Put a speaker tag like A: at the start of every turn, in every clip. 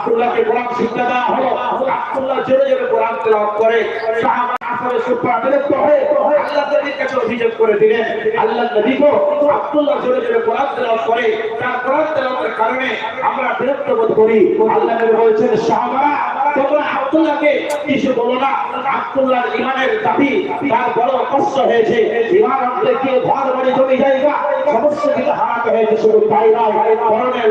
A: আব্দুল্লাহকে কোরআন শিক্ষা দেওয়া হলো। আব্দুল্লাহ জোরে জোরে কোরআন তেলাওয়াত করে। সাহাবা আসলে সুপ্রা বিরক্ত হয়ে আল্লাহ নবীর কাছে অভিযোগ করে দিলেন আল্লাহ নবী গো, আব্দুল্লাহ জোরে জোরে কোরআন তেলাওয়াত করে। তার কোরআন তেলাওয়াতের কারণে আমরা বিরক্ত বোধ করি। আল্লাহ নবী বলেছেন, সাহাবারা, তোমরা আব্দুল্লাহকে কিছু বলো না। আব্দুল্লাহর ইমানের দাবি, তার বড় কষ্ট হয়েছে। ইমান আনতে গিয়ে ঘর বাড়ি জমি জায়গা, সমস্ত কিছু হারাতে হয়েছে, শুধু তাই নয় করণের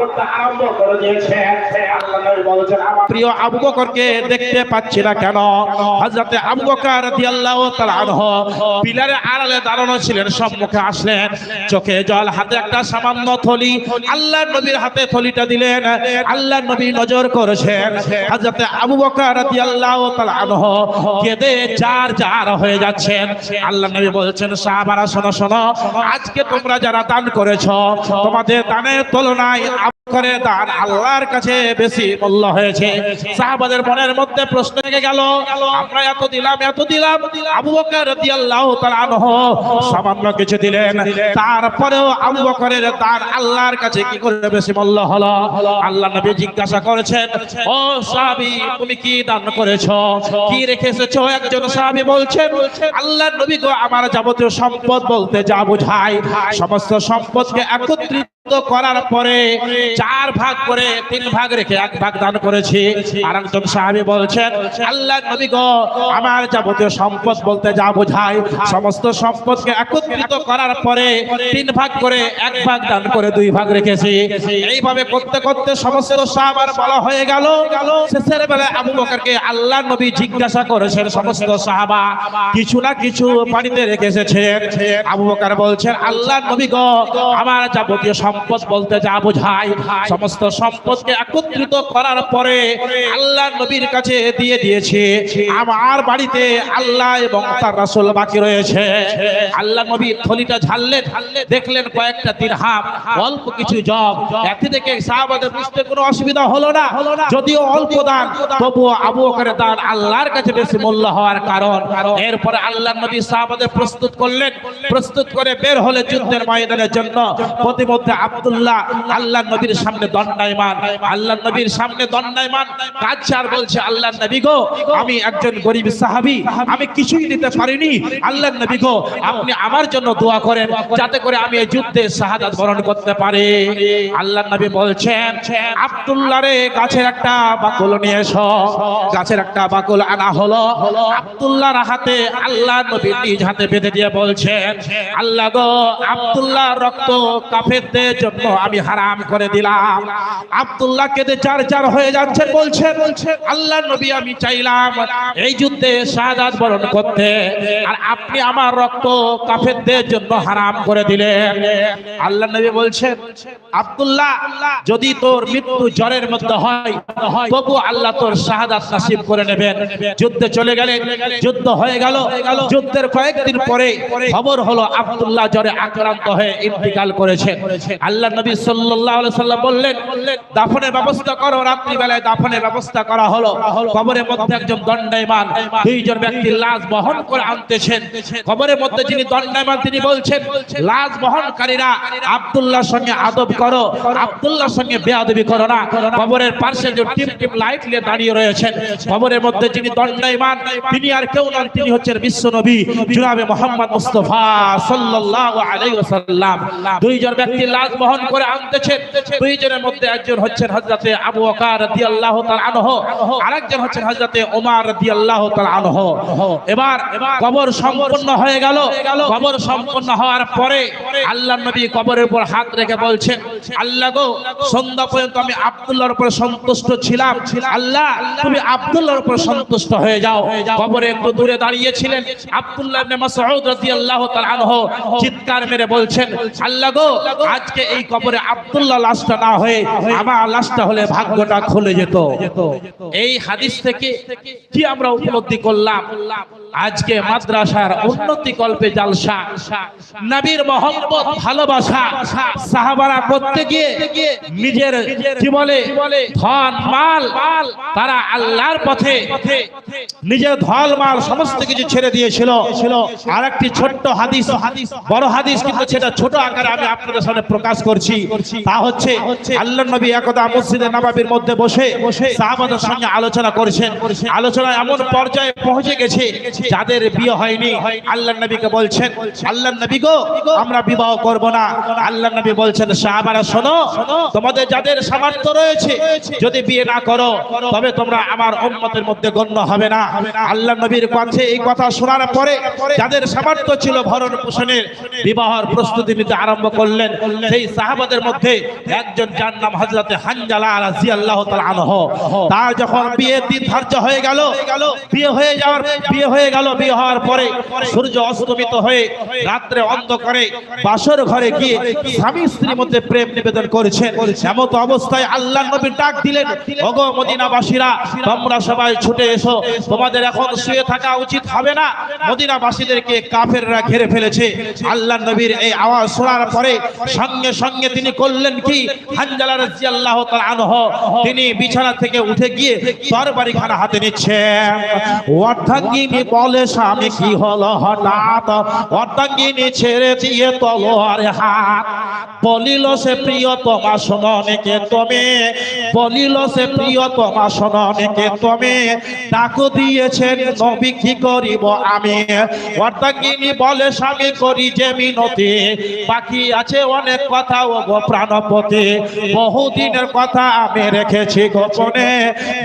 A: করতে আরম্ভ করে দিয়েছে। আল্লাহ নবী বলছেন
B: প্রিয় আবু বকরকে দেখতে পাচ্ছি না কেন? হযরতে আবু বকর রাদিয়াল্লাহু তাআলা আনহু পিলারের আড়ালে দাঁড়ানো ছিলেন সম্মুখে আসলেন চোখে জল হাতে একটা সামান্য থলি। আল্লাহর নবীর হাতে থলিটা দিলেন আল্লাহর নবী নজর করেছেন। হযরতে আবু বকর রাদিয়াল্লাহু তাআলা আনহু কেঁদে জার জার হয়ে যাচ্ছেন। আল্লাহর নবী বলছেন সাহাবারা শোনো শোনো আজকে তোমরা যারা দান করেছ তোমাদের দানের তুলনায় করে দান আল্লাহর কাছে বেশি মূল্য হয়েছে। সাহাবাদের মনের মধ্যে প্রশ্ন থেকে গেল, আমরা এত দিলাম এত দিলাম। আবু বকর রাদিয়াল্লাহু তাআলা আনহু সামান্য কিছু দিলেন। তারপরেও আবু বকরের দান আল্লাহর কাছে কি করে বেশি মূল্য হলো? আল্লাহ নবী জিজ্ঞাসা করেছেন, ও সাহাবী, তুমি কি দান করেছ? কি রেখে এসেছ একজন সাহাবী বলছেন আল্লাহর নবী গো আমার যাবতীয় সম্পদ বলতে যা বোঝায়। সমস্ত সম্পদকে একত্রিত করার পরে চার ভাগ করে তিন ভাগ রেখে এক ভাগ দান করেছি। আর একজন সাহাবী বলছেন আল্লাহ নবী গো, আমার যাবতীয় সম্পদ বলতে যা বোঝায়, সমস্ত সম্পদকে একত্রিত করার পরে তিন ভাগ করে এক ভাগ দান করে দুই ভাগ রেখেছি। এইভাবে করতে করতে সমস্ত সাহাবার বলা হয়ে গেল। শেষের বেলায় আবু বকরকে আল্লাহ নবী জিজ্ঞাসা করেছেন সমস্ত সাহাবা, কিছু না কিছু পানিতে রেখে এসেছেন। আবু বকর বলছেন আল্লাহ নবী গো, আমার যাবতীয় সম্পদ বলতে যা বোঝায় সমস্ত সম্পদকে একত্রিত করার পরে আল্লাহ নবীর কাছে দিয়ে দিয়েছে। আমার বাড়িতে আল্লাহ এবং তার রাসূল বাকি রয়েছে। আল্লাহ নবী থলিটা ঝাললেন দেখলেন কয়েকটা দিরহাম অল্প কিছু জব। এতে থেকে সাহাবাদের বুঝতে কোনো অসুবিধা হলো না। যদিও অল্প দান তবুও আবু বকরের দান আল্লাহর কাছে বেশি মূল্য হওয়ার কারণ। এরপরে আল্লাহ নবী সাহাবাদের প্রস্তুত করলেন। প্রস্তুত করে বের হলে যুদ্ধের ময়দানের জন্য। প্রতিমধ্যে আব্দুল্লাহ আল্লাহ নবীর সামনে দণ্ডায়মান। আল্লাহ নবীর সামনে দণ্ডায়মান। কাজ বলছে আল্লাহ নবী গো, আমি একজন গরিব সাহাবী, আমি কিছুই দিতে পারিনি। আল্লাহ নবী গো, আপনি আমার জন্য দোয়া করেন, যাতে করে আমি এই যুদ্ধে শাহাদাত বরণ করতে পারি। আল্লাহ নবী বলছেন, আব্দুল্লাহ রে, গাছের একটা বাকল নিয়ে এসো। গাছের একটা বাকুল আনা হলো। আব্দুল্লাহর হাতে আল্লাহ নবী নিজ হাতে বেঁধে দিয়ে বলছেন, আল্লাহ গো আব্দুল্লাহ রক্ত কাফেরদের জন্য আমি হারাম করে দিলাম। আব্দুল্লাহ কেঁদে চার চার হয়ে যাচ্ছে, বলছে বলছে, আল্লাহ নবী, আমি চাইলাম এই যুদ্ধে শাহাদাত বরণ করতে। আর আপনি আমার রক্ত কাফেরদের জন্য হারাম করে দিলেন। আল্লাহ নবী বলছেন, আব্দুল্লাহ, যদি তোর মৃত্যু জ্বরের মধ্যে হয়, তবু আল্লাহ তোর শাহাদাত নাসিব করে নেবেন। যুদ্ধে চলে গেলে, যুদ্ধ হয়ে গেল। যুদ্ধের কয়েকদিন পরে খবর হলো, আব্দুল্লাহ জ্বরে আক্রান্ত হয়ে ইন্তিকাল করেছে আল্লাহ নবী সাল্লাল্লাহু আলাইহি সাল্লাম বললেন, দাফনের ব্যবস্থা করো রাত্রি বেলায় দাফনের ব্যবস্থা করা হলো। কবরের মধ্যে একজন দণ্ডায়মান, দুইজন ব্যক্তির লাশ বহন করে আনতেছেন। কবরের মধ্যে যিনি দণ্ডায়মান, তিনি বলছেন, লাশ বহনকারীরা আব্দুল্লাহর সঙ্গে আদব করো, আব্দুল্লাহর সঙ্গে বেয়াদবি করো না। কবরের পাশে যে টিপ টিপ লাইট নিয়ে দাঁড়িয়ে রয়েছেন। কবরের মধ্যে যিনি দণ্ডায়মান, তিনি আর কেউ নন, তিনি হচ্ছেন বিশ্ব নবী, জনাবে মোহাম্মদ মুস্তাফা সাল্লাল্লাহু আলাইহি ওয়াসাল্লাম। দুইজন ব্যক্তি লাশ বহন করে আনতেছেন দুইজনের মধ্যে একজন হচ্ছেন হযরতে আবু বকর রাদিয়াল্লাহু তাআলা আনহু, আরেকজন হচ্ছেন হযরতে ওমর রাদিয়াল্লাহু তাআলা আনহু। এবার কবর সম্পূর্ণ হয়ে গেল। কবর সম্পূর্ণ হওয়ার পরে আল্লাহর নবী কবরের উপর হাত রেখে বলছেন, আল্লাহ গো, সন্ধ্যা পর্যন্ত আমি আব্দুল্লাহর উপর সন্তুষ্ট ছিলাম। আল্লাহ, তুমি আব্দুল্লাহর উপর সন্তুষ্ট হয়ে যাও। কবরে একটু দূরে দাঁড়িয়েছিলেন আব্দুল্লাহ ইবনে মাসউদ রাদিয়াল্লাহু তাআলা আনহু। চিৎকার মেরে বলছেন, আল্লাহ গো, আজকে আজকে এই কবরে আব্দুল্লাহ লাশটা না হয়ে আমার লাশটা হলে ভাগ্যটা খুলে যেত। এই হাদিস থেকে কি আমরা উপলব্ধি করলাম? আজকে মাদ্রাসার উন্নতি কল্পে জালসা, নবীর মোহাম্মদ ভালোবাসা, সাহাবারা করতে গিয়ে নিজের কি বলে? ধন, মাল, তারা আল্লাহর পথে নিজের ধল মাল সমস্ত কিছু ছেড়ে দিয়েছিল। ছিল আর একটি ছোট্ট হাদিস, বড় হাদিস, কিন্তু সেটা ছোট আকারে আমি আপনাদের সামনে প্রকাশ করছি তা হচ্ছে আল্লাহ নবী একদা মসজিদে নবাবির মধ্যে বসে সাহাবাদের সঙ্গে আলোচনা করেছেন। আলোচনা এমন পর্যায়ে পৌঁছে গেছে যাদের বিয়ে হয়নি। আল্লাহ নবীকে বলছেন আল্লাহ নবী গো আমরা বিবাহ করব না। আল্লাহ নবী বলছেন সাহাবারা শোনো তোমাদের যাদের সামর্থ্য রয়েছে যদি বিয়ে না করো তবে তোমরা আমার উম্মতের মধ্যে গণ্য হবে না। আল্লাহ নবীর কাছে এই কথা শোনার পরে যাদের সামর্থ্য ছিল ভরণ পোষণের বিবাহের প্রস্তুতি নিতে আরম্ভ করলেন। সেই সাহাবাদের মধ্যে একজন যার নাম আনহু। তার যখন দিন ধার্য হয়ে গেল, বিয়ে হয়ে যাওয়ার বিয়ে হয়ে গেল, বিয়ে হওয়ার পরে সূর্য অস্তমিত হয়ে রাত্রে অন্ধকারে বাসর ঘরে গিয়ে স্বামী স্ত্রীর মধ্যে প্রেম নিবেদন করেছেন। এমত অবস্থায় আল্লাহ নবী ডাক দিলেন মদিনাবাসীরা, তোমরা সবাই ছুটে এসো। তোমাদের এখন শুয়ে থাকা উচিত হবে না। মদিনাবাসীদেরকে কাফেররা ঘিরে ফেলেছে। আল্লাহ নবীর এই আওয়াজ শোনার পরে সঙ্গে সঙ্গে সঙ্গে তিনি করলেন কি? হানজালা রাদিয়াল্লাহু তাআলা আনহু। তিনি বিছানা থেকে উঠে গিয়ে তরবারি খানা হাতে নিচ্ছেন। অর্ধাঙ্গিনী বলে, স্বামী, কি হলো হঠাৎ? অর্ধাঙ্গিনী ছেড়ে দিয়ে তলোয়ার হাত বলিল, সে প্রিয় তোমা শোনকে তুমি? বলিল, সে প্রিয় তোমা শোনকে তুমি? ডাকু দিয়েছেন, নবী, কি করিব আমি? অর্ধাঙ্গিনী বলে, স্বামী, করি যে মিনতি। বাকি আছে অনেক কথা ও গো প্রাণপতি বহুদিনের কথা আমি রেখেছি গোপনে।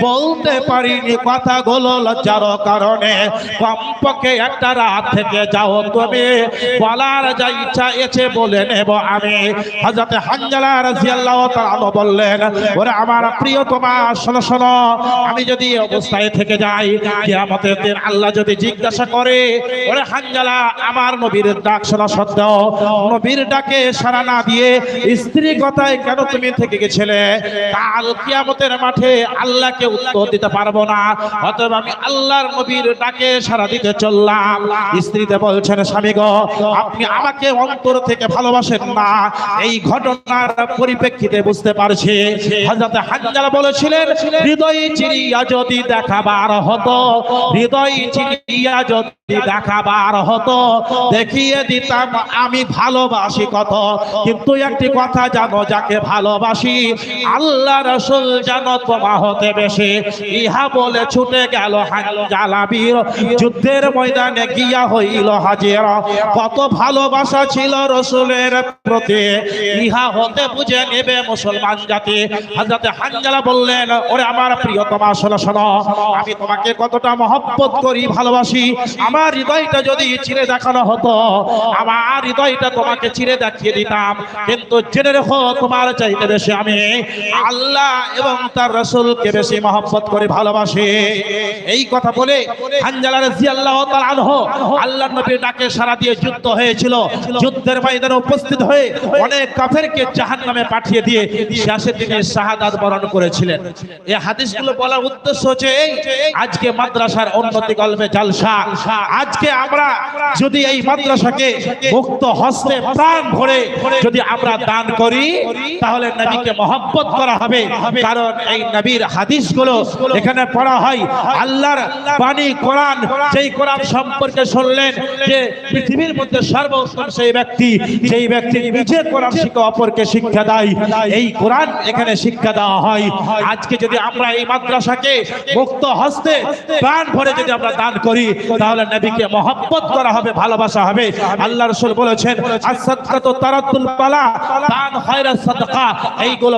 B: বলতে পারিনি কথাগুলো লজ্জার কারণে। কমপক্ষে একটা রাত থেকে যাও তুমি। বলার যা ইচ্ছা এসে বলে নেব আমি। হযরতে হানজালা রাদিয়াল্লাহু তাআলা বললেন, ওরে আমার প্রিয় তোমার শোনো শোনো। আমি যদি এই অবস্থায় থেকে যাই, কিয়ামতের দিন আল্লাহ যদি জিজ্ঞাসা করে, ওরে হানজালা, আমার নবীর ডাক শোনা সত্ত্বেও নবীর ডাকে সাড়া না দিয়ে কেন তুমি থেকে গেছিলে? কাল কিয়ামতের মাঠে আল্লাহকে উত্তর দিতে পারব না। অতএব আমি আল্লাহর নবীর ডাকে সাড়া দিতে চললাম। স্ত্রীতে বলছেন, স্বামী আপনি আমাকে অন্তর থেকে ভালোবাসেন না। এই ঘটনার পরিপ্রেক্ষিতে বুঝতে পারছি। বলেছিলেন, হৃদয় চিরিয়া যদি দেখাবার হতো, হৃদয় চিরিয়া যদি দেখাবার হতো, দেখিয়ে দিতাম আমি ভালোবাসি কত। কিন্তু একটি কথা জানো, যাকে ভালোবাসি, আল্লাহ রসুল জানো তোমা হতে বেশি। ইহা বলে ছুটে গেল জালাবির যুদ্ধের ময়দানে গিয়া হইল হাজির। কত ভালোবাসা ছিল রসুলের প্রতি। ইহা হতে বুঝে নেবে মুসলমান জাতি। হাজরাতে হানজালা বললেন, ওরে আমার প্রিয় প্রিয়তমা, শোনো শোনো। আমি তোমাকে কতটা মহব্বত করি, ভালোবাসি। আমার হৃদয়টা যদি চিরে দেখানো হতো, আমার হৃদয়টা তোমাকে চিরে দেখিয়ে দিতাম। কিন্তু জেনে রেখো, তোমার চাইতে বেশি আমি আল্লাহ এবং তার রসুলকে বেশি মহব্বত করে ভালোবাসি। এই কথা বলে আল্লাহর নবীর ডাকে সাড়া দিয়ে যুদ্ধ হয়েছিল। যুদ্ধের ময়দানে উপস্থিত হয়ে অনেক কাফেরকে জাহান্নামে পাঠিয়ে দিয়ে শেষে তিনি শাহাদাত বরণ করেছিলেন। এই হাদিসগুলো বলার উদ্দেশ্য হচ্ছে এই, আজকে মাদ্রাসার উন্নতি কল্পে জালসা। আজকে আমরা যদি এই মাদ্রাসাকে মুক্ত হস্তে প্রাণ ভরে যদি আমরা দান করি, তাহলে নবীকে মহব্বত করা হবে। কারণ এই নবীর হাদিসগুলো এখানে পড়া হয়, আল্লাহর বাণী কোরআন সেই কোরআন সম্পর্কে শুনলেন যে পৃথিবীর মধ্যে সর্বোত্তম সেই ব্যক্তি সেই ব্যক্তি নিজে কোরআন শিক্ষা অপরকে শিক্ষা দেয়, এই কোরআন এখানে শিক্ষা দেওয়া হয়। আজকে যদি আমরা এই মাদ্রাসাকে মুক্ত হস্তে, প্রাণ ভরে যদি আমরা দান করি, তাহলে নবীকে মহব্বত করা হবে, ভালোবাসা হবে। আল্লাহ রসুল বলেছেন আসাদকাত তারাতুল বালা দান খয়রা সাদকা, এইগুলো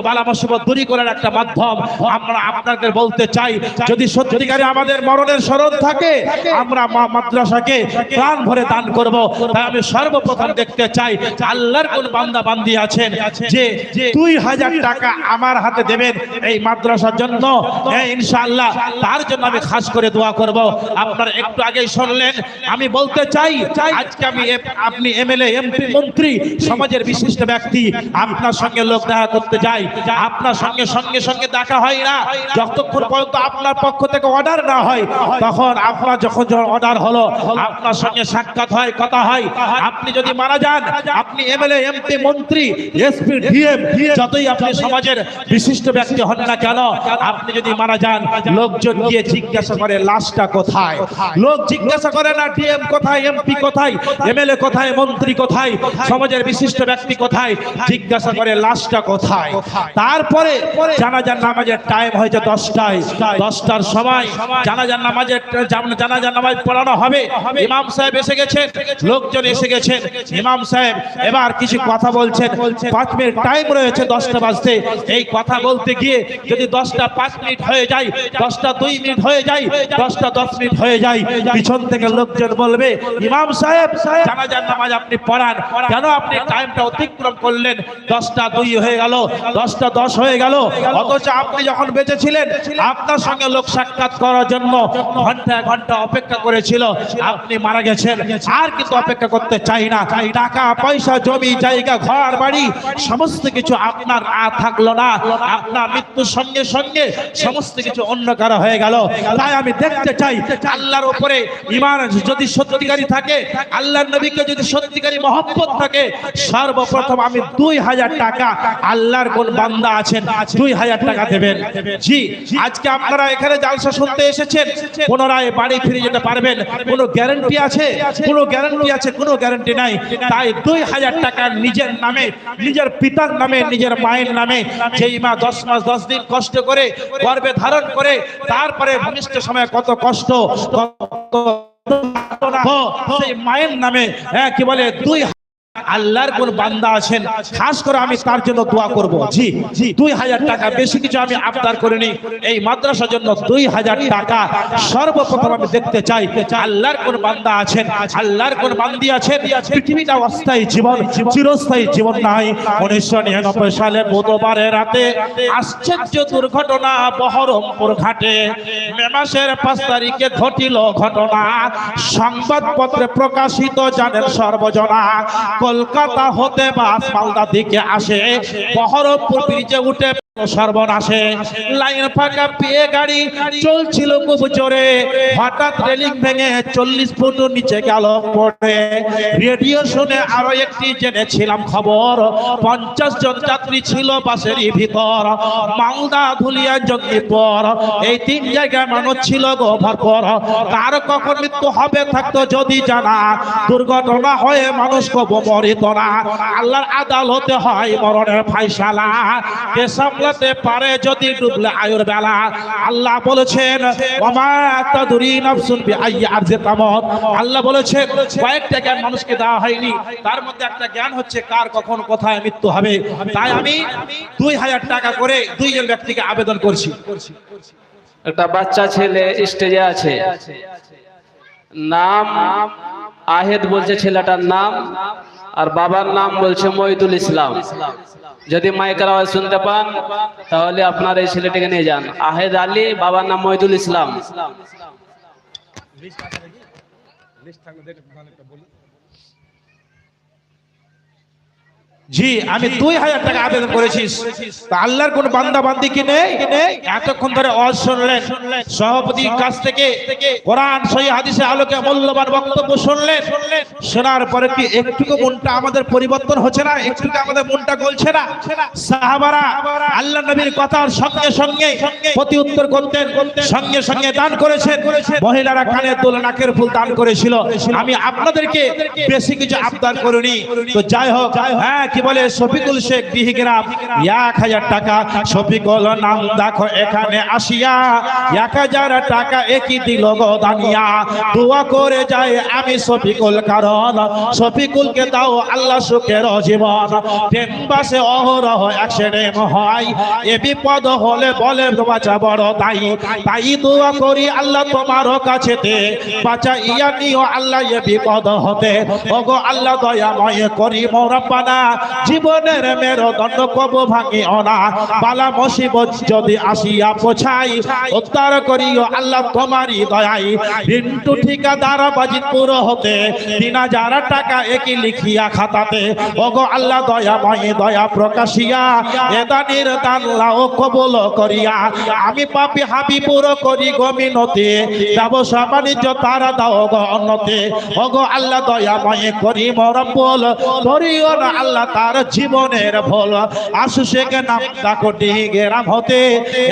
B: একটা মাধ্যম। আমরা আপনাদের বলতে চাই, যদি সত্যিকারে আমাদের মরণের থাকে, আমরা মাদ্রাসাকে প্রাণ ভরে দান করব। তাই আমি সর্বপ্রথম দেখতে চাই, আল্লাহর কোন বান্দা বান্দি আছেন যে দুই হাজার টাকা আমার হাতে দেবেন এই মাদ্রাসার জন্য? হ্যাঁ ইনশাআল্লাহ, তার জন্য আমি খাস করে দোয়া করব। আপনার একটু আগে শুনলেন, আমি বলতে চাই, আজকে আমি আপনি এমএলএ, এমপি, মন্ত্রী, সমাজের বিশিষ্ট ব্যক্তি আপনার সঙ্গে লোক দেখা করতে যায়, আপনার সঙ্গে সঙ্গে সঙ্গে দেখা হয় না। যতক্ষণ পর্যন্ত আপনার পক্ষ থেকে অর্ডার না হয়, তখন আপনার যখন অর্ডার হলো, আপনার সঙ্গে সাক্ষাৎ হয়, কথা হয়। আপনি যদি মারা যান, আপনি এমএলএ এমপি মন্ত্রী এসপি ডিএম যতই আপনি সমাজের বিশিষ্ট ব্যক্তি হন না কেন, আপনি যদি মারা যান, লোকজন গিয়ে জিজ্ঞাসা করে, লাশটা কোথায়? লোক জিজ্ঞাসা করে না ডিএম কোথায় এমপি কোথায়? এমএলএ কোথায়, মন্ত্রী কোথায়? সমাজের বিশিষ্ট ব্যক্তি কোথায়? জিজ্ঞাসা করে লাশটা কোথায়? তারপরে জানাজার নামাজের টাইম হয়েছে দশটায়। দশটার সময় জানাজার নামাজের জানাজার নামাজ পড়ানো হবে। ইমাম সাহেব এসে গেছেন। লোকজন এসে গেছেন। ইমাম সাহেব এবার কিছু কথা বলছেন। পাঁচ মিনিট টাইম রয়েছে দশটা বাজতে। এই কথা বলতে গিয়ে যদি দশটা পাঁচ মিনিট হয়ে যায়, দশটা দুই মিনিট হয়ে যায়, দশটা দশ মিনিট হয়ে যায়, পিছন থেকে লোকজন বলবে, ইমাম সাহেব, জানাজার নামাজ আপনি পড়ান। কেন আপনি টাইমটা অতিক্রম করলেন। দশটা দুই হয়ে গেল, দশটা দশ হয়ে গেল। অথচ আপনি যখন বেঁচে ছিলেন আপনার সঙ্গে লোক সাক্ষাৎ করার জন্য ঘণ্টা ঘণ্টা অপেক্ষা করেছিল। আপনি মারা গেছেন। আর কিন্তু অপেক্ষা করতে চাই না। টাকা, পয়সা, জমি, জায়গা, ঘর, বাড়ি, সমস্ত কিছু আপনার থাকল না। আপনার মৃত্যুর সঙ্গে সঙ্গে সমস্ত কিছু অন্য কারও হয়ে গেল। তাই আমি দেখতে চাই, আল্লাহর উপরে ইমান যদি সত্যিকারী থাকে, আল্লাহর নবীকে যদি সত্যিকারী মহব্বত থাকে, সর্বপ্রথম আমি দুই হাজার টাকা আল্লাহর কোন বান্দা আছেন, দুই হাজার টাকা দেবেন। জি, আজকে আপনারা এখানে জালসা শুনতে এসেছেন, পুনরায় বাড়ি ফিরে যেতে পারবেন। কোনো গ্যারান্টি আছে? কোনো গ্যারান্টি আছে? কোনো গ্যারান্টি নাই। তাই দুই হাজার টাকা নিজের নামে, নিজের পিতার নামে, নিজের মায়ের নামে, যেই মা দশ মাস, দশ দিন কষ্ট করে গর্বে ধারণ করে, তারপরে ভূমিষ্ঠ সময় কত কষ্ট, কত মায়ের নামে হ্যাঁ কি বলে, দুই আল্লাহর কোন বান্দা আছেন, খাস করে আমি তার জন্য দোয়া করব। জি দুই হাজার টাকা, বেশি কিছু আমি আবদার করিনি। এই মাদ্রাসার জন্য দুই হাজার টাকা সর্বপ্রথম আমি দেখতে চাই, আল্লাহর কোন বান্দা আছেন, আল্লাহর কোন বান্দি আছেন? পৃথিবীটা অস্থায়ী জীবন, চিরস্থায়ী জীবন নাই। উনিশশো নিরানব্বই সালে বুধবারের রাতে আশ্চর্য দুর্ঘটনা বহরমপুর ঘাটে মে মাসের পাঁচ তারিখে ঘটিল ঘটনা। সংবাদপত্রে প্রকাশিত জানেন সর্বজনা। কলকাতা হতে বাস মালদা দিকে আসে বহরমপুর ব্রিজে উঠে পঞ্চাশ জন যাত্রী ছিল মালদা ধুলিয়া এই তিন জায়গায় মানুষ ছিল গো ভরপুর। কার কখন মৃত্যু হবে থাকতো যদি জানা। দুর্ঘটনা হয়ে মানুষ কব মরিত না। আল্লাহর আদালতে হয় মরণের ফাইসালা সামলাতে পারে যদি ডুবলে আয়ুর বেলা। আল্লাহ বলেছেন আল্লাহ বলেছেন কয়েকটা জ্ঞান মানুষকে দেওয়া হয়নি। তার মধ্যে একটা জ্ঞান হচ্ছে কার কখন কোথায় মৃত্যু হবে। তাই আমি দুই হাজার টাকা করে দুইজন ব্যক্তিকে আবেদন করছি।
C: একটা বাচ্চা ছেলে স্টেজে আছে। নাম আহেদ বলছে ছেলেটার নাম, আর বাবার নাম বলছে মহিদুল ইসলাম। যদি মাইকের আওয়াজ শুনতে পান, তাহলে আপনার এই ছেলেটিকে নিয়ে যান। আহেদ আলী, বাবার নাম মহিদুল ইসলাম।
B: জি আমি দুই হাজার টাকা আবেদন করেছি। তা আল্লাহর কোন বান্দা বান্দি কি নেই? এতক্ষণ ধরে অজ শুনলেন। সভাপতির কাছ থেকে কোরআন সহি হাদিসে আলোকে মূল্যবান বক্তব্য শুনলেন। শোনার পরে কি একটুকু মনটা আমাদের পরিবর্তন হচ্ছে না? একটুকু আমাদের মনটা গলছে না? সাহাবারা আল্লাহ নবীর কথার সঙ্গে সঙ্গে প্রতি উত্তর করতেন সঙ্গে সঙ্গে দান করেছেন। মহিলারা কানে দুল নাকের ফুল দান করেছিল। আমি আপনাদেরকে বেশি কিছু আবদার করিনি। তো যাই হোক। হ্যাঁ কি বলে শফিকুল শেখ বিহিগ্রাম এক হাজার টাকা। শফিকুল, নাম দেখো এখানে আসিয়া। এক হাজার টাকা একই দিল গো দানিয়া। দোয়া করে যায় আমি শফিকুল, কারণ শফিকুলকে দাও আল্লাহ সুখের জীবন। প্রেম বাসে অহরহ অ্যাক্সিডেন্ট হয় এ বিপদ হলে বলে বাঁচা বড় তাই তাই দোয়া করি আল্লাহ তোমার কাছেতে। বাঁচা ইয়া নিও আল্লাহ এ বিপদ হতে। ওগো আল্লাহ দয়াময় করি মোরাব্বানা জীবনের মেরুদণ্ড কব ভাঙিও না বালা মুসিবত যদি আসিয়া পোছাই, উদ্ধার করিও আল্লাহ তোমারই দয়াই। রিন্টু ঠিকাদার বাজিতপুর হতে তিন হাজার টাকা একই লিখিয়া খাতাতে। ওগো আল্লাহ দয়াময় দয়া প্রকাশিয়া, এদানির দাল্লাও কবল করিয়া। আমি পাপি হাবিপুর করি গমিনতে ব্যবসা বাণিজ্য তারা দাও গো অন্নতে। ওগো আল্লাহ দয়াময় করি মরব্বল করিও না আল্লাহ তার জীবনের ভোল। আশু শেখ নাম ডাকটি গেরাম হতে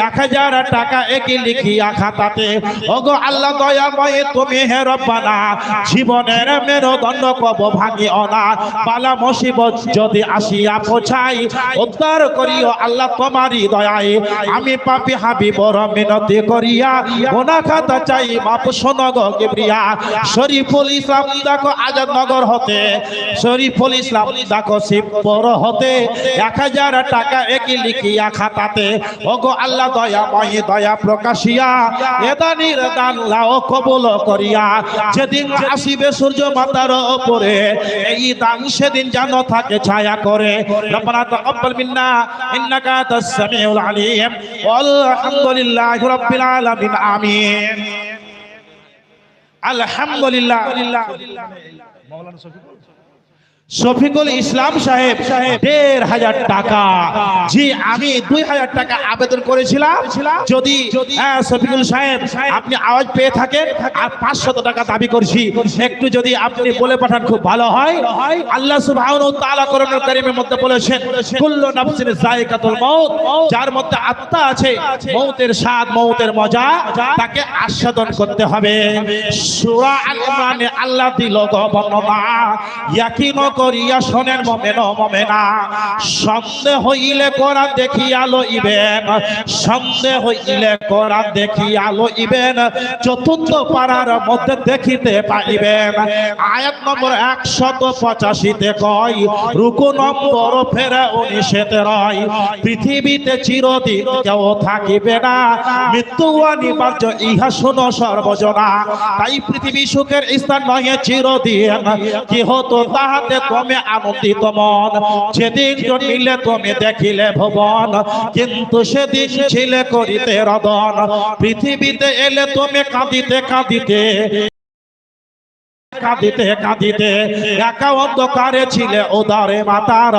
B: এক হাজার টাকা একই লিখিয়া খাতাতে। ওগো আল্লাহ দয়াময়, তুমি হে রব্বানা, জীবনের মেরুদণ্ড কব ভাঙি অনা বালা মুসিবত যদি আসিয়া পৌঁছাই, উদ্ধার করিও আল্লাহ তোমারই দয়ায়। আমি পাপি হাবি বড় মিনতি করিয়া, গোনা খাতা চাই মাপ শোনগ কিবরিয়া। শরীফুল ইসলাম দেখো আজাদ নগর হতে, শরীফুল ইসলাম দেখো শিবপুর হতে এক হাজার টাকা একই লিখিয়া খাতাতে। ওগো আল্লাহ দয়া, মহি দয়া প্রকাশিয়া এদানির দান লাও কবুল করিয়া। যেদিন আসিবে সূর্য মাতার উপরে, এই দান সেদিন যেন থাকে ছায়া করে। রব্বানা তাকাব্বাল মিন্না, ইন্নাকা আনতাস সামিউল আলিম। আলহামদুলিল্লাহি রাব্বিল আলামিন, আমিন। আলহামদুলিল্লাহ। মাওলানা শফিকুল। শফিকুল ইসলাম সাহেব দেড় হাজার টাকা। জি আমি দুই হাজার টাকা আবেদন করেছিলাম। যদি শফিকুল সাহেব আপনি আওয়াজ পেয়ে থাকেন আর পাঁচশত টাকা দাবি করছি। একটু যদি আপনি বলে পাঠান খুব ভালো হয়। আল্লাহ তাআলা কারীমের মধ্যে বলেছেন কুল্লু নাফসিন যায়কাতুল মাউত। যার মধ্যে আত্মা আছে মৌতের স্বাদ মৌতের মজা তাকে আস্বাদন করতে হবে। সূরা আল ইমরানে আল্লাহ দিল গো ইয়াকিন করিয়া শোনেন, মোমেন, মোমেনা। সন্দেহ হইলে কোরআন দেখিয়া লইবেন। সন্দেহ হইলে কোরআন দেখিয়া লইবেন। চতুর্থ পাড়ার মধ্যে দেখিতে পাইবেন। আয়াত নম্বর একশত পঁচাশিতে কয়, রুকু নম্বর ফেরা উনিশেতে রয়। পৃথিবীতে চিরদিন কেউ থাকিবে না। মৃত্যু অনিবার্য, ইহা শুনো সর্বজনা। তাই পৃথিবী সুখের স্থান নয় চিরদিন। কি হতো তাহাতে তুমি আনন্দিত মন। যেদিন জন্মিলে তুমি দেখিলে ভবন। কিন্তু সেদিন ছিলে করিতে রদন পৃথিবীতে এলে তুমি কাঁদিতে কাঁদিতে কাঁদিতে কাঁদিতে একা অন্ধকারে ছিলে উদারে মাতার।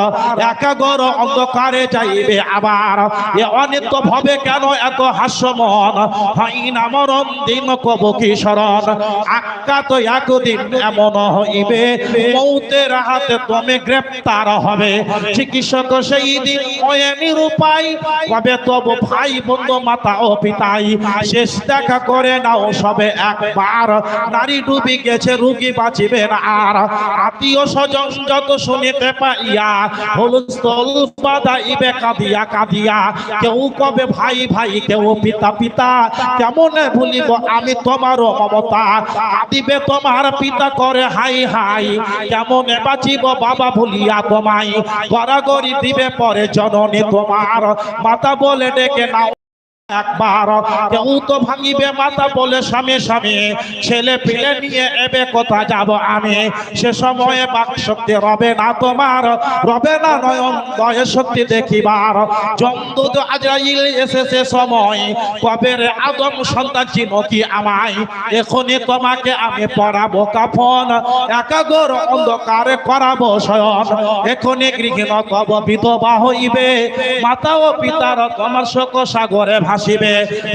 B: একা গর অন্ধকারে যাইবে আবার। এ অনিত্য ভবে কেন এত হাস্যমন? হয় না মরণ দিন কব কি শরণ? আক্কা তো একদিন এমন হইবে। মৌতের হাতে তুমি গ্রেপ্তার হবে। চিকিৎসক সেই দিন ময়ে নিরুপায়। কবে তবু ভাই, বন্ধু, মাতা ও পিতাই। শেষ দেখা করে নাও সবে একবার। নারী ডুবি গেছে, রুগী বাঁচিবে না। আর আত্মীয় স্বজন যত শুনিতে পাইয়া, হলস্থল বাদাইবে কাঁদিয়া কাঁদিয়া, কেউ কবে ভাই ভাই, কেউ পিতা পিতা, কেমন ভুলিব আমি তোমারও মমতা? কাঁদিবে তোমার পিতা করে হাই হাই, কেমন বাঁচিব বাবা ভুলিয়া তোমায়? গড়াগড়ি দিবে পরে জননী তোমার। মাতা বলে ডেকে নাও। একবার কেউ তো ভাঙিবে মাথা বলে, স্বামী স্বামী, ছেলে পিলে নিয়ে এবে কোথা যাব আমি? সে সময়ে বাক শক্তি রবে না তোমার, রবে না নয়ন, দয় শক্তি দেখিবার। জমদুদ আজরাইল এসেছে সময়, কবে রে আদম সন্তান চিন কি আমায়? এখনই তোমাকে আমি পড়াবো কাফন, একাগর অন্ধকারে করাবো শয়ন। এখনই গৃহিণ কব, বিধবা হইবে, মাতা ও পিতার তোমার শোক সাগরে ভাসিবে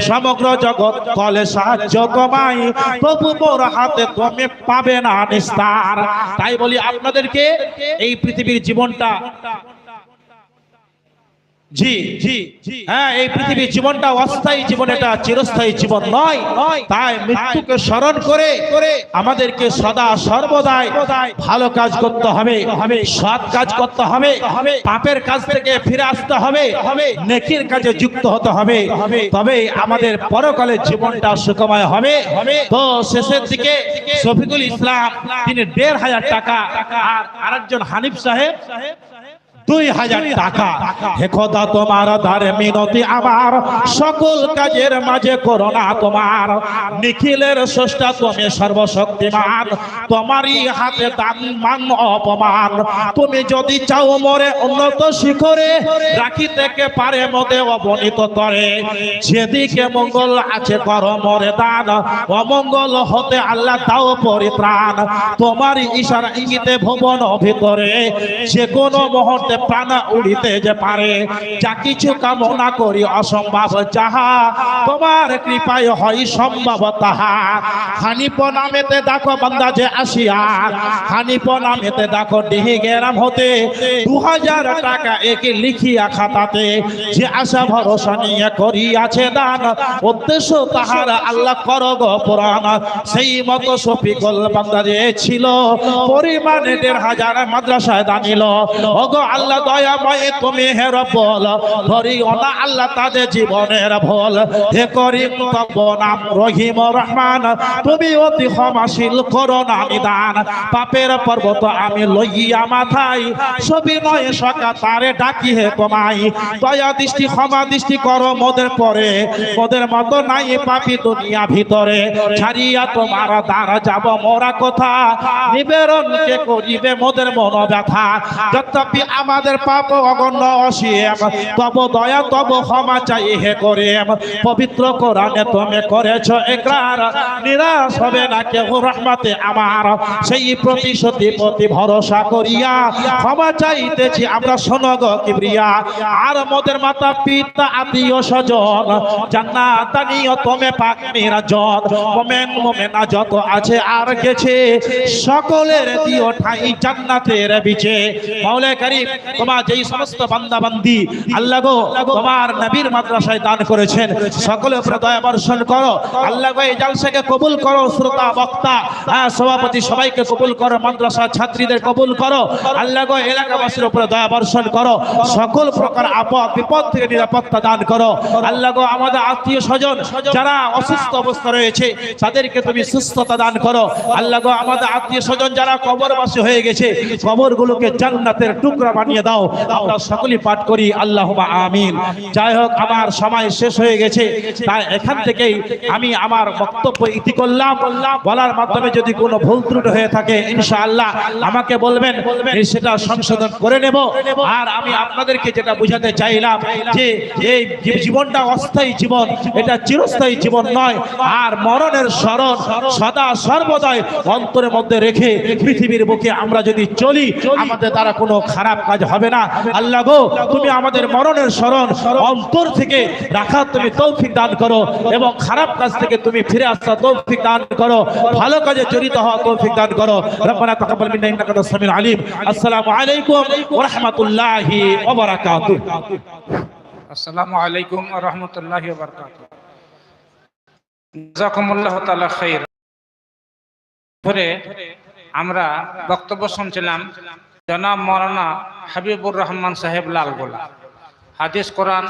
B: সমগ্র জগৎ কলে সাহায্য তোমায় প্রভু মোর হাতে তুমি পাবে না নিস্তার। তাই বলি আপনাদেরকে, এই পৃথিবীর জীবনটা জি জি হ্যাঁ এই পৃথিবীর জীবনটা অস্থায়ী জীবন এটা চিরস্থায়ী জীবন নয়। তাই মৃত্যুকে স্মরণ করে আমাদেরকে সদা সর্বদাই ভালো কাজ করতে হবে সৎ কাজ করতে হবে পাপের কাজ থেকে ফিরে আসতে হবে নেকির কাজে যুক্ত হতে হবে। তবে আমাদের পরকালের জীবনটা সুখময় হবে। তো শেষের দিকে শফিকুল ইসলাম তিনি দেড় হাজার টাকা আর আরেকজন হানিফ সাহেব। দুই হাজার টাকা। হে খোদা, তোমার দ্বারে মিনতি আমার। সকল কাজের মাঝে করো না তোমার। নিখিলের স্রষ্টা, তুমি সর্বশক্তিমান। তোমারই হাতে দান, মান, অপমান। তুমি যদি চাও মরে উন্নত শিখরে, রাখি থেকে পারে মতে অবনীত করে। যেদিকে মঙ্গল আছে কর মরে দান। অমঙ্গল হতে আল্লাহ তাও পরিত্রাণ। তোমার ইশারা ইঙ্গিতে ভুবন ভিতরে যে কোনো মুহূর্তে প্রাণ উড়িতে যে পারে, যা কিছু কামনা করি অসম্ভব, যাহা তোমার কৃপায় হয় সম্ভব তাহা। হানিপ নামেতে দেখো বান্দা যে আসিয়া হানিপ নামেতে দেখো ডিহি গেরাম হতে দু হাজার টাকা একে লিখিয়া খাতাতে, যে আশা ভরসা নিয়ে করিয়াছে দান, উদ্দেশ্য তাহার আল্লাহ কর গো পুরাণ। সেই মতো শফিকুল বান্দা যে ছিল, পরিমাণে দেড় হাজার মাদ্রাসায় দানিল। ওগো আল্লাহ দয়াময় তুমি হের বল ধরিও না আল্লাহ তাদের জীবনের ভোল। হে করিম নাম রহিম রহমান, তুমি অতি ক্ষমাশীল করো না নিদান। পাপের পর্বত আমি লইয়া মাথায় সবই নয় সকা তারে ডাকি হে কমাই দয়া দৃষ্টি, ক্ষমা দৃষ্টি করো মোদের পরে। মোদের মতো নাই পাপি দুনিয়া ভিতরে। ছাড়িয়া তোমার দ্বারা যাব মোরা কথা? নিবেরণ কে করিবে মোদের মন ব্যথা যথাপি আমাদের পাপ অগণ্য অসীম। তব দয়া, তব ক্ষমা চাই হে করে পবিত্র কোরআনে তুমি করেছ একরার নিরাশ হবে না কেউ রহমতে আমার। সেই প্রতিশ্রুতি প্রতি ভরসা করিয়া ক্ষমা চাইতেছি আমরা শোনগ কিবরিয়া। আর মোদের মাতা, পিতা, আত্মীয়, স্বজন জান্নাত নিয় তুমি পাক নিরাজন। মোমেন, মোমেনা যত আছে আর গেছে, সকলের দিও ঠাই জান্নাতের বিচে। মাওলা করিম তোমার যেই সমস্ত বান্দা বান্দি আল্লাহ গো, তোমার নবীর মাদ্রাসায় দান করেছেন। সকলের উপরে দয়া বর্ষণ করো। আল্লাহ গো, এই জালসাকে কবুল করো, শ্রোতা, বক্তা। হ্যাঁ সভাপতি সবাইকে কবুল করো মাদ্রাসা ছাত্রীদের কবুল করো। আল্লাহ গো, এলাকাবাসীর উপরে দয়া বর্ষণ করো। সকল প্রকার আপদ, বিপদ থেকে নিরাপত্তা দান করো। আল্লাহ গো, আমাদের আত্মীয় স্বজন যারা অসুস্থ অবস্থা রয়েছে, তাদেরকে তুমি সুস্থতা দান করো। আল্লাহ গো, আমাদের আত্মীয় স্বজন যারা কবরবাসী হয়ে গেছে, কবরগুলোকে জান্নাতের টুকরা বানিয়ে দাও। আমরা সকলে পাঠ করি আল্লাহ আমিন। যাই হোক, আমার সময় শেষ হয়ে গেছে। তাই এখান থেকেই আমি আমার বক্তব্য ইতি করলাম। বলার মাধ্যমে যদি কোনো ভুল ত্রুটি হয়ে থাকে, ইনশাআল্লাহ আমাকে বলবেন সেটা সংশোধন করে নেব। আর আমি আপনাদেরকে যেটা বুঝাতে চাইলাম, যে এই জীবনটা অস্থায়ী জীবন, এটা চিরস্থায়ী জীবন নয়। আর মরণের স্মরণ সদা সর্বদাই অন্তরের মধ্যে রেখে পৃথিবীর বুকে আমরা যদি চলি, আমাদের দ্বারা কোনো খারাপ কাজ হবে না। আল্লাহ গো, তুমি আমাদের মরণের স্মরণ অন্তর থেকে রাখার তুমি তৌফিক দান করো এবং খারাপ কাজ থেকে তুমি ফিরে আসা তৌফিক দান করো। ভালো কাজে জড়িত হওয়া তৌফিক দান করো। রব্বানা তাকাব্বাল মিন্না ইন্নাকা আনতাস সামিউল আলিম। আসসালামু আলাইকুম ওয়া রাহমাতুল্লাহি ওয়া বারাকাতুহু।
D: আসসালামু আলাইকুম রহমতুল্লাহ বরকাত জাজাকুমুল্লাহ তাআলা খাইর। ধরে আমরা বক্তব্য শুনছিলাম জনাব মৌলানা হাবিবুর রহমান সাহেব লালগোলা। হাদিস কোরআন